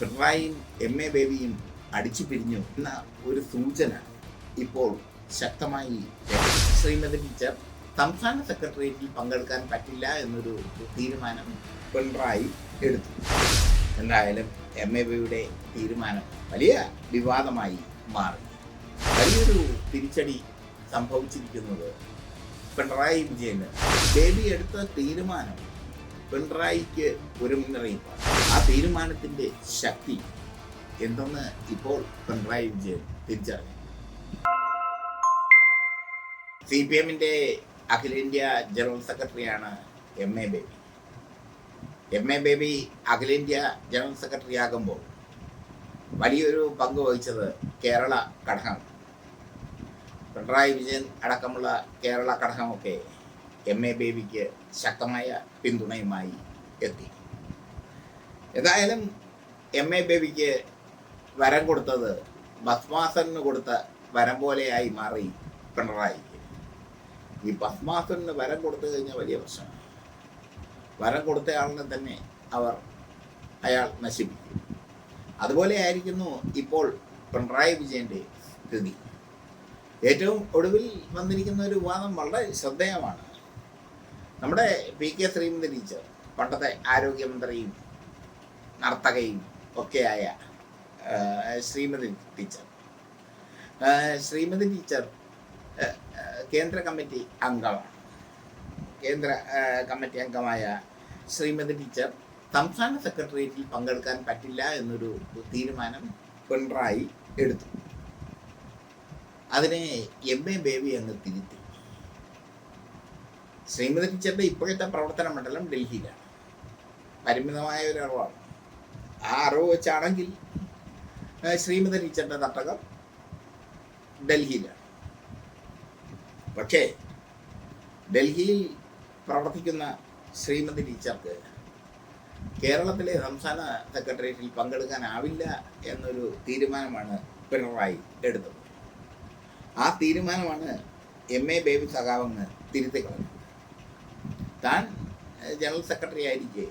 പിണറായിയും M A ബേബിയും അടിച്ചു പിരിഞ്ഞു എന്ന ഒരു സൂചന ഇപ്പോൾ ശക്തമായി ശ്രീമതി ടീച്ചർ സംസ്ഥാന സെക്രട്ടേറിയറ്റിൽ പങ്കെടുക്കാൻ പറ്റില്ല എന്നൊരു തീരുമാനം പിണറായി എടുത്തു. എന്തായാലും എം എ ബിയുടെ തീരുമാനം വലിയ വിവാദമായി മാറി. വലിയൊരു തിരിച്ചടി സംഭവിച്ചിരിക്കുന്നത് പിണറായി വിജയന്. ബേബി എടുത്ത തീരുമാനം പിണറായിക്ക് ഒരു മുന്നറിയിപ്പാണ് ആ തീരുമാനത്തിന്റെ ശക്തി എന്തെന്ന് ഇപ്പോൾ പിണറായി വിജയൻ തിരിച്ചറിഞ്ഞു. സി പി എമ്മിന്റെ അഖിലേന്ത്യാ ജനറൽ സെക്രട്ടറിയാണ് M A Baby. M A Baby അഖിലേന്ത്യാ ജനറൽ സെക്രട്ടറി ആകുമ്പോൾ വലിയൊരു പങ്ക് വഹിച്ചത് കേരള ഘടകമാണ്. പിണറായി വിജയൻ അടക്കമുള്ള കേരള ഘടകമൊക്കെ എം എ ബേബിക്ക് ശക്തമായ പിന്തുണയുമായി എത്തി ഏതായാലും എം എ ബേബിക്ക് വരം കൊടുത്തത് ഭസ്മാസന് കൊടുത്ത വരം പോലെയായി മാറി പിണറായി ഈ ഭസ്മാസന് വരം കൊടുത്തു കഴിഞ്ഞാൽ വലിയ പ്രശ്നമാണ് വരം കൊടുത്തയാളിനെ തന്നെ അവർ അയാൾ നശിപ്പിക്കും അതുപോലെ ആയിരിക്കുന്നു ഇപ്പോൾ പിണറായി വിജയന്റെ സ്ഥിതി ഏറ്റവും ഒടുവിൽ വന്നിരിക്കുന്ന ഒരു വിവാദം വളരെ ശ്രദ്ധേയമാണ് നമ്മുടെ പി കെ ശ്രീമതി ടീച്ചർ പണ്ടത്തെ ആരോഗ്യമന്ത്രിയും നർത്തകയും ഒക്കെയായ ശ്രീമതി ടീച്ചർ ശ്രീമതി ടീച്ചർ കേന്ദ്ര കമ്മിറ്റി അംഗമാണ് കേന്ദ്ര കമ്മിറ്റി അംഗമായ ശ്രീമതി ടീച്ചർ സംസ്ഥാന സെക്രട്ടേറിയറ്റിൽ പങ്കെടുക്കാൻ പറ്റില്ല എന്നൊരു തീരുമാനം പിണറായി എടുത്തു. അതിനെ എം എ ബേബി അങ്ങ് തിരുത്തി. ശ്രീമതി ടീച്ചറുടെ ഇപ്പോഴത്തെ പ്രവർത്തന മണ്ഡലം ഡൽഹിയിലാണ്. പരിമിതമായ ഒരു അറിവാണ്. ആ അറിവ് വെച്ചാണെങ്കിൽ ശ്രീമതി ടീച്ചറിന്റെ തട്ടകം ഡൽഹിയിലാണ്. പക്ഷേ ഡൽഹിയിൽ പ്രവർത്തിക്കുന്ന ശ്രീമതി ടീച്ചർക്ക് കേരളത്തിലെ സംസ്ഥാന സെക്രട്ടേറിയറ്റിൽ പങ്കെടുക്കാനാവില്ല എന്നൊരു തീരുമാനമാണ് പിണറായി എടുത്തത്. ആ തീരുമാനമാണ് എം എ ബേബി സഖാവെന്ന് തിരുത്തി കളഞ്ഞത്. താൻ ജനറൽ സെക്രട്ടറി ആയിരിക്കെ.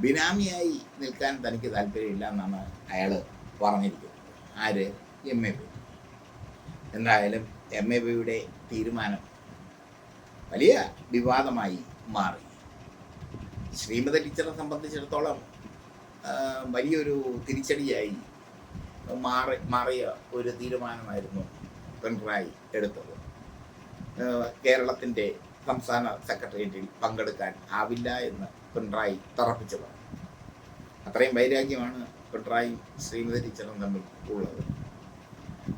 ബിനാമിയായി നിൽക്കാൻ തനിക്ക് താല്പര്യമില്ല എന്നാണ് അയാൾ പറഞ്ഞിരിക്കുന്നത്. ആര്? M A B. എന്തായാലും എം എ ബിയുടെ തീരുമാനം വലിയ വിവാദമായി മാറി. ശ്രീമതി ടീച്ചറെ സംബന്ധിച്ചിടത്തോളം വലിയൊരു തിരിച്ചടിയായി മാറി മാറിയ ഒരു തീരുമാനമായിരുന്നു പിണറായി എടുത്തത്. കേരളത്തിന്റെ സംസ്ഥാന സെക്രട്ടേറിയറ്റിൽ പങ്കെടുക്കാൻ ആവില്ല എന്ന് പിണറായി തറപ്പിച്ചു പറഞ്ഞു. അത്രയും വൈരാഗ്യമാണ് പിണറായി ശ്രീമതി ടീച്ചറും തമ്മിൽ ഉള്ളത്.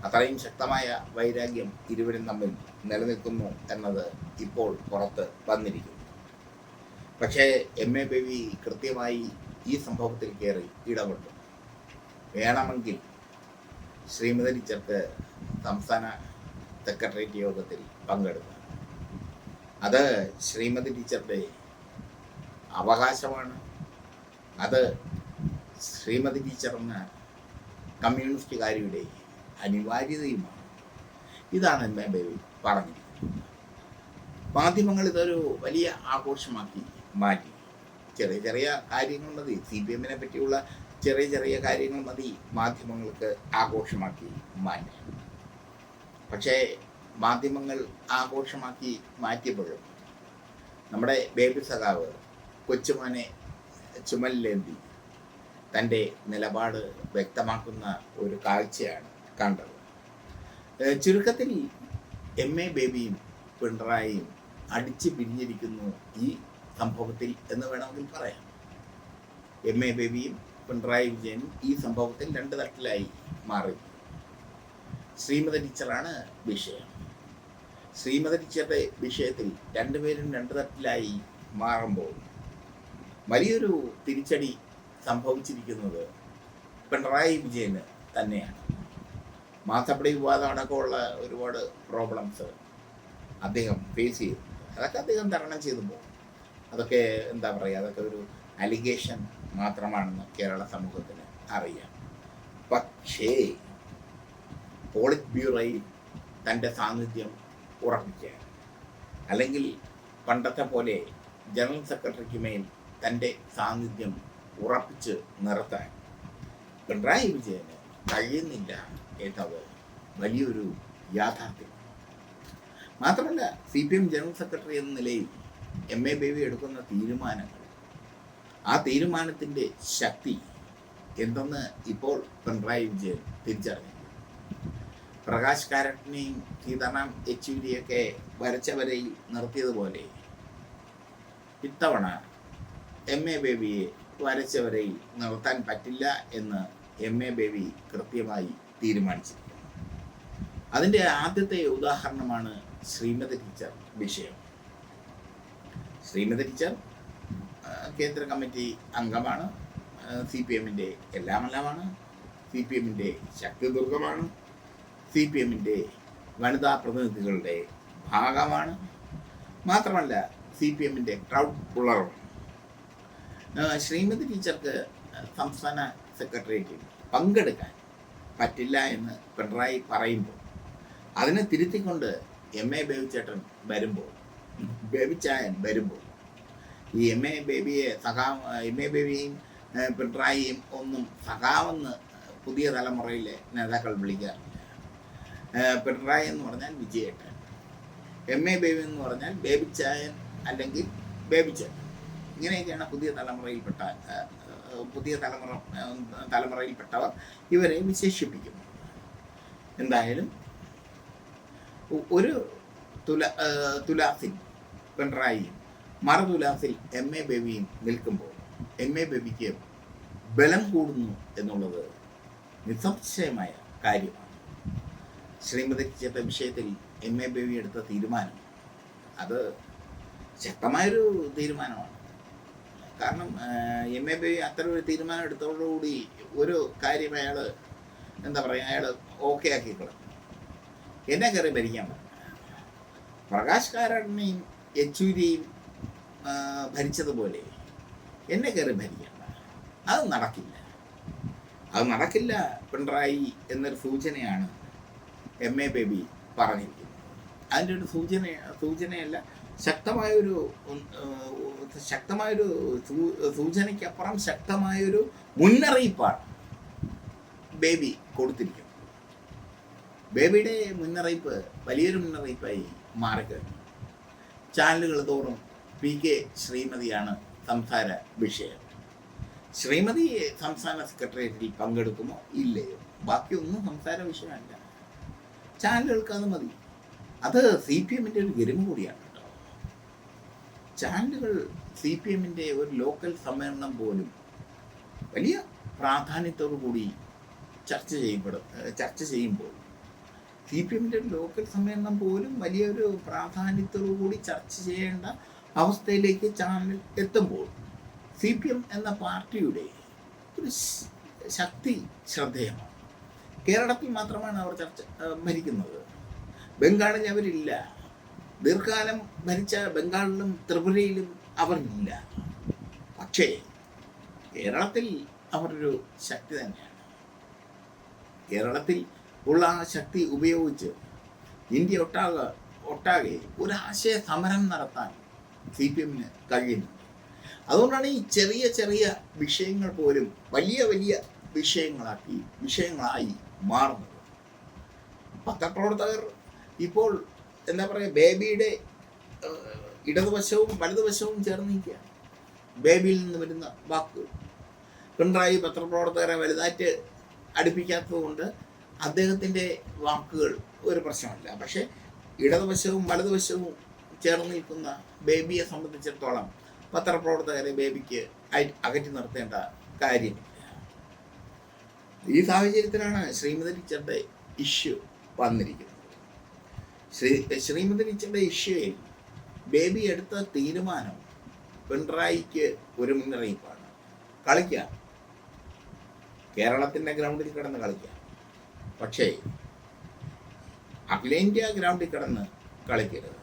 അത്രയും ശക്തമായ വൈരാഗ്യം ഇരുവരും തമ്മിൽ നിലനിൽക്കുന്നു എന്നത് ഇപ്പോൾ പുറത്ത് വന്നിരിക്കുന്നു. പക്ഷേ എം എ ബേബി കൃത്യമായി ഈ സംഭവത്തിൽ കയറി ഇടപെട്ടു. വേണമെങ്കിൽ ശ്രീമതി ടീച്ചർക്ക് സംസ്ഥാന സെക്രട്ടേറിയറ്റ് യോഗത്തിൽ പങ്കെടുക്കാം. അത് ശ്രീമതി ടീച്ചറുടെ അവകാശമാണ്. അത് ശ്രീമതി ടീച്ചറിന് കമ്മ്യൂണിസ്റ്റുകാരിയുടെ അനിവാര്യതയുമാണ്. ഇതാണ് എം എ ബേബി പറഞ്ഞിരിക്കുന്നത്. മാധ്യമങ്ങൾ ഇതൊരു വലിയ ആഘോഷമാക്കി മാറ്റി. ചെറിയ ചെറിയ കാര്യങ്ങൾ മതി. സി പി എമ്മിനെ പറ്റിയുള്ള ചെറിയ ചെറിയ കാര്യങ്ങൾ മതി മാധ്യമങ്ങൾക്ക് ആഘോഷമാക്കി മാറ്റി. പക്ഷേ മാധ്യമങ്ങൾ ആഘോഷമാക്കി മാറ്റിയപ്പോഴും നമ്മുടെ ബേബി സഖാവ് കൊച്ചുമോനെ ചുമലിലേന്തി തന്റെ നിലപാട് വ്യക്തമാക്കുന്ന ഒരു കാഴ്ചയാണ് കണ്ടത്. ചുരുക്കത്തിൽ എം. എ. ബേബിയും പിണറായിയും അടിച്ച് പിരിഞ്ഞിരിക്കുന്നു ഈ സംഭവത്തിൽ എന്ന് വേണമെങ്കിൽ പറയാം. എം. എ. ബേബിയും പിണറായി വിജയനും ഈ സംഭവത്തിൽ രണ്ട് തട്ടിലായി മാറി. ശ്രീമതി ടീച്ചറാണ് വിഷയം. ശ്രീമതി ടീച്ചറുടെ വിഷയത്തിൽ രണ്ടുപേരും രണ്ട് തട്ടിലായി മാറുമ്പോൾ വലിയൊരു തിരിച്ചടി സംഭവിച്ചിരിക്കുന്നത് പിണറായി വിജയന് തന്നെയാണ്. മാസപ്പടി വിവാദം അടക്കമുള്ള ഒരുപാട് പ്രോബ്ലംസ് അദ്ദേഹം ഫേസ് ചെയ്തു. അതൊക്കെ അദ്ദേഹം തരണം ചെയ്തു പോകും. അതൊക്കെ എന്താ പറയുക അതൊക്കെ ഒരു അലിഗേഷൻ മാത്രമാണെന്ന് കേരള സമൂഹത്തിന് അറിയാം. പക്ഷേ പോളിറ്റ് ബ്യൂറോയിൽ തന്റെ സാന്നിധ്യം ഉറപ്പിക്കാൻ അല്ലെങ്കിൽ പണ്ടത്തെ പോലെ ജനറൽ സെക്രട്ടറിക്ക് മേൽ തന്റെ സാന്നിധ്യം ഉറപ്പിച്ച് നിർത്താൻ പിണറായി വിജയന് കഴിയുന്നില്ല എന്നത് വലിയൊരു യാഥാർത്ഥ്യം. മാത്രമല്ല C P M general secretary എന്ന നിലയിൽ എം എ ബേബി എടുക്കുന്ന തീരുമാനങ്ങൾ ആ തീരുമാനത്തിന്റെ ശക്തി എന്തെന്ന് ഇപ്പോൾ പിണറായി വിജയൻ തിരിച്ചറിഞ്ഞു പ്രകാശ് കാരട്ടിനെയും സീതാറാം യെച്ചൂരിയൊക്കെ വരച്ച വരയിൽ നിർത്തിയതുപോലെ ഇത്തവണ എം എ ബേബിയെ വരച്ച വരയിൽ നിർത്താൻ പറ്റില്ല എന്ന് എം എ ബേബി കൃത്യമായി തീരുമാനിച്ചിരിക്കുന്നു. അതിന്റെ ആദ്യത്തെ ഉദാഹരണമാണ് ശ്രീമതി ടീച്ചർ വിഷയം. ശ്രീമതി ടീച്ചർ കേന്ദ്ര കമ്മിറ്റി അംഗമാണ് സി പി എമ്മിന്റെ എല്ലാമെല്ലാമാണ് സി പി എമ്മിന്റെ ശക്തിദുർഗമാണ് സി പി എമ്മിന്റെ വനിതാ പ്രതിനിധികളുടെ ഭാഗമാണ്. മാത്രമല്ല സി പി എമ്മിന്റെ ക്രൗഡ് പുള്ളറും. ശ്രീമതി ടീച്ചർക്ക് സംസ്ഥാന സെക്രട്ടേറിയറ്റിൽ പങ്കെടുക്കാൻ പറ്റില്ല എന്ന് പിണറായി പറയുമ്പോൾ അതിനെ തിരുത്തിക്കൊണ്ട് എം എ ബേബിച്ചേട്ടൻ വരുമ്പോൾ ബേബിച്ചായൻ വരുമ്പോൾ ഈ എം എ ബേബിയെ സഖാ എം എ ബേബിയും പിണറായിയും ഒന്നും സഖാവെന്ന് പുതിയ തലമുറയിലെ നേതാക്കൾ വിളിക്കാറില്ല. പിണറായി എന്ന് പറഞ്ഞാൽ വിജയേട്ടൻ. എം എ ബേബി എന്ന് പറഞ്ഞാൽ ബേബിച്ചായൻ അല്ലെങ്കിൽ ബേബിച്ചേട്ടൻ ഇങ്ങനെയൊക്കെയാണ് പുതിയ തലമുറയിൽപ്പെട്ട പുതിയ തലമുറ തലമുറയിൽപ്പെട്ടവർ ഇവരെ വിശേഷിപ്പിക്കുന്നു എന്തായാലും ഒരു തുല തുലാസിൽ പിണറായിയും മറു തുലാസിൽ എം എ ബേബിയും നിൽക്കുമ്പോൾ എം എ ബേബിക്ക് ബലം കൂടുന്നു എന്നുള്ളത് നിസ്സംശയമായ കാര്യമാണ്. ശ്രീമതി ചേട്ട വിഷയത്തിൽ എം എ ബേബി എടുത്ത തീരുമാനം. അത് ശക്തമായൊരു തീരുമാനമാണ്. കാരണം എം എ ബേബി അത്തരം ഒരു തീരുമാനം എടുത്തതോടുകൂടി ഒരു കാര്യം അയാൾ എന്താ പറയുക അയാൾ ഓക്കെ ആക്കിക്കളഞ്ഞു എന്നെ കയറി ഭരിക്കാൻ പറ്റും പ്രകാശ് കാരാടിനെയും യെച്ചൂരിയും ഭരിച്ചതുപോലെ എന്നെ കയറി ഭരിക്കണ്ട അത് നടക്കില്ല. അത് നടക്കില്ല പിണറായി എന്നൊരു സൂചനയാണ് എം എ ബേബി പറഞ്ഞിരിക്കുന്നത് അതിന്റെ ഒരു സൂചന സൂചനയല്ല ശക്തമായൊരു ശക്തമായൊരു സൂചനയ്ക്കപ്പുറം ശക്തമായൊരു മുന്നറിയിപ്പാണ് ബേബി കൊടുത്തിരിക്കുന്നത്. ബേബിയുടെ മുന്നറിയിപ്പ് വലിയൊരു മുന്നറിയിപ്പായി മാറിക്കഴിഞ്ഞു. ചാനലുകൾ തോറും പി കെ ശ്രീമതിയാണ് സംസാര വിഷയം. ശ്രീമതി സംസ്ഥാന സെക്രട്ടേറിയറ്റിൽ പങ്കെടുക്കുമോ ഇല്ലയോ? ബാക്കിയൊന്നും സംസാര വിഷയമല്ല. ചാനലുകൾക്ക് അത് മതി. അത് സി പി എമ്മിന്റെ ഒരു ഗരിമ കൂടിയാണ് കേട്ടോ. ചാനലുകൾ സി പി എമ്മിന്റെ ഒരു ലോക്കൽ സമ്മേളനം പോലും വലിയ പ്രാധാന്യത്തോടു കൂടി ചർച്ച ചെയ്യപ്പെടും ചർച്ച ചെയ്യുമ്പോൾ സി പി എമ്മിന്റെ ഒരു ലോക്കൽ സമ്മേളനം പോലും വലിയൊരു പ്രാധാന്യത്തോടു കൂടി ചർച്ച ചെയ്യേണ്ട അവസ്ഥയിലേക്ക് ചാനൽ എത്തുമ്പോൾ സി പി എം എന്ന പാർട്ടിയുടെ ഒരു ശക്തി ശ്രദ്ധേയമാണ്. കേരളത്തിൽ മാത്രമാണ് അവർ ചർച്ച ഭരിക്കുന്നത്. ബംഗാളിൽ അവരില്ല. ദീർഘകാലം ഭരിച്ച ബംഗാളിലും ത്രിപുരയിലും അവർ ഇല്ല പക്ഷേ കേരളത്തിൽ അവരൊരു ശക്തി തന്നെയാണ്. കേരളത്തിൽ ഉള്ള ആ ശക്തി ഉപയോഗിച്ച് ഇന്ത്യ ഒട്ടാകെ ഒട്ടാകെ ഒരാശയ സമരം നടത്താൻ സി പി എമ്മിന് കഴിയുന്നു അതുകൊണ്ടാണ് ഈ ചെറിയ ചെറിയ വിഷയങ്ങൾ പോലും വലിയ വലിയ വിഷയങ്ങളാക്കി വിഷയങ്ങളായി മാറുന്നത്. പത്രപ്രവർത്തകർ ഇപ്പോൾ എന്താ പറയുക ബേബിയുടെ ഇടതുവശവും വലതുവശവും ചേർന്ന് നിൽക്കുകയാണ്. ബേബിയിൽ നിന്ന് വരുന്ന വാക്കുകൾ. പിണറായി പത്രപ്രവർത്തകരെ വലുതായിട്ട് അടുപ്പിക്കാത്തത് കൊണ്ട് അദ്ദേഹത്തിന്റെ വാക്കുകൾ ഒരു പ്രശ്നമല്ല. പക്ഷേ ഇടതുവശവും വലതുവശവും ചേർന്ന് നിൽക്കുന്ന ബേബിയെ സംബന്ധിച്ചിടത്തോളം പത്രപ്രവർത്തകരെ ബേബിക്ക് അകറ്റി നിർത്തേണ്ട കാര്യമില്ല ഈ സാഹചര്യത്തിലാണ് ശ്രീമതി ടീച്ചറുടെ ഇഷ്യൂ വന്നിരിക്കുന്നത്. ശ്രീ ശ്രീമതി ടീച്ചറുടെ ഇഷ്യൂയിൽ ബേബി എടുത്ത തീരുമാനം പിണറായിക്ക് ഒരു മുന്നറിയിപ്പാണ്. കളിക്കാം. കേരളത്തിന്റെ ഗ്രൗണ്ടിൽ കിടന്ന് കളിക്കാം. പക്ഷേ അഖിലേന്ത്യാ ഗ്രൗണ്ടിൽ കിടന്ന് കളിക്കരുത്.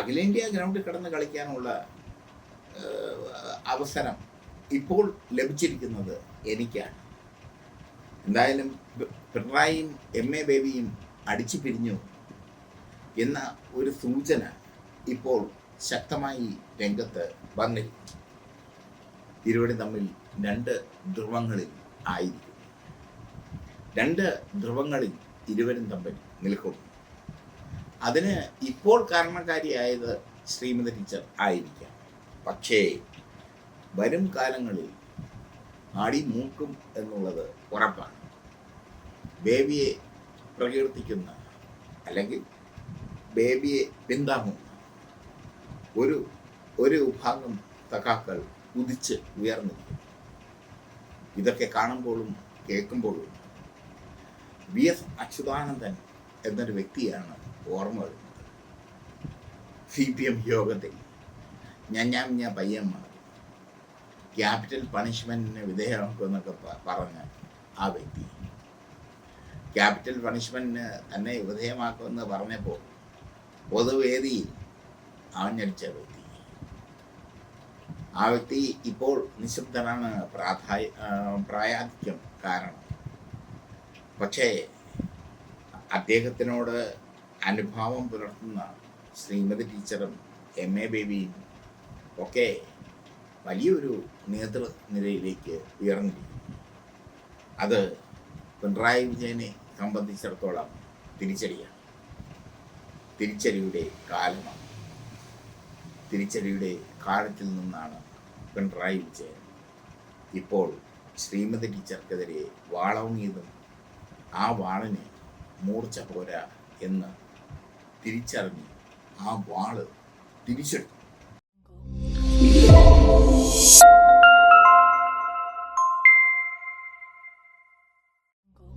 അഖിലേന്ത്യാ ഗ്രൗണ്ടിൽ കിടന്ന് കളിക്കാനുള്ള അവസരം ഇപ്പോൾ ലഭിച്ചിരിക്കുന്നത് എനിക്കാണ്. എന്തായാലും പിണറായിയും എം എ ബേബിയും അടിച്ചു പിരിഞ്ഞു എന്ന ഒരു സൂചന ഇപ്പോൾ ശക്തമായി രംഗത്ത് വന്നിരുന്നു. ഇരുവരും തമ്മിൽ രണ്ട് ധ്രുവങ്ങളിൽ ആയിരിക്കും. രണ്ട് ധ്രുവങ്ങളിൽ ഇരുവരും തമ്മിൽ നിൽക്കും. അതിന് ഇപ്പോൾ കാരണക്കാരിയായത് ശ്രീമതി ടീച്ചർ ആയിരിക്കാം. പക്ഷേ വരും കാലങ്ങളിൽ അടി മൂക്കും എന്നുള്ളത് ഉറപ്പാണ്. ബേബിയെ പ്രകീർത്തിക്കുന്ന അല്ലെങ്കിൽ ബേബിയെ പിന്താങ്ങുന്ന ഒരു ഒരു വിഭാഗം സഖാക്കൾ ഉദിച്ച് ഉയർന്നിരിക്കും ഇതൊക്കെ കാണുമ്പോഴും കേൾക്കുമ്പോഴും വി എസ് അച്യുതാനന്ദൻ എന്നൊരു വ്യക്തിയാണ് ഓർമ്മ വരുന്നത്. സി പി എം യോഗത്തിൽ ഞാൻ ഞാൻ ഞാൻ പയ്യന്മാർ ക്യാപിറ്റൽ പണിഷ്മെന്റിന് വിധേയമാക്കുമെന്നൊക്കെ പറഞ്ഞ ആ വ്യക്തി. ക്യാപിറ്റൽ പണിഷ്മെന്റിന് തന്നെ വിധേയമാക്കുമെന്ന് പറഞ്ഞപ്പോൾ പൊതുവേദിയിൽ ആഞ്ഞടിച്ച വ്യക്തി. ആ വ്യക്തി ഇപ്പോൾ നിശബ്ദനാണ് പ്രാധാ പ്രായാധിക്യം കാരണം. പക്ഷേ അദ്ദേഹത്തിനോട് അനുഭാവം പുലർത്തുന്ന ശ്രീമതി ടീച്ചറും എം എ ബേബിയും ഒക്കെ വലിയൊരു നേതൃനിരയിലേക്ക് ഉയർന്നിരിക്കുന്നു. അത് പിണറായി വിജയനെ സംബന്ധിച്ചിടത്തോളം തിരിച്ചടിയാണ്. തിരിച്ചടിയുടെ കാലമാണ്. തിരിച്ചടിയുടെ കാലത്തിൽ നിന്നാണ് പിണറായി വിജയൻ ഇപ്പോൾ ശ്രീമതി ടീച്ചർക്കെതിരെ വാളോങ്ങിയതും ആ വാളിന് മൂർച്ച പോരാ എന്ന് തിരിച്ചറിഞ്ഞ് ആ വാൾ തിരിച്ചെടുത്തു. you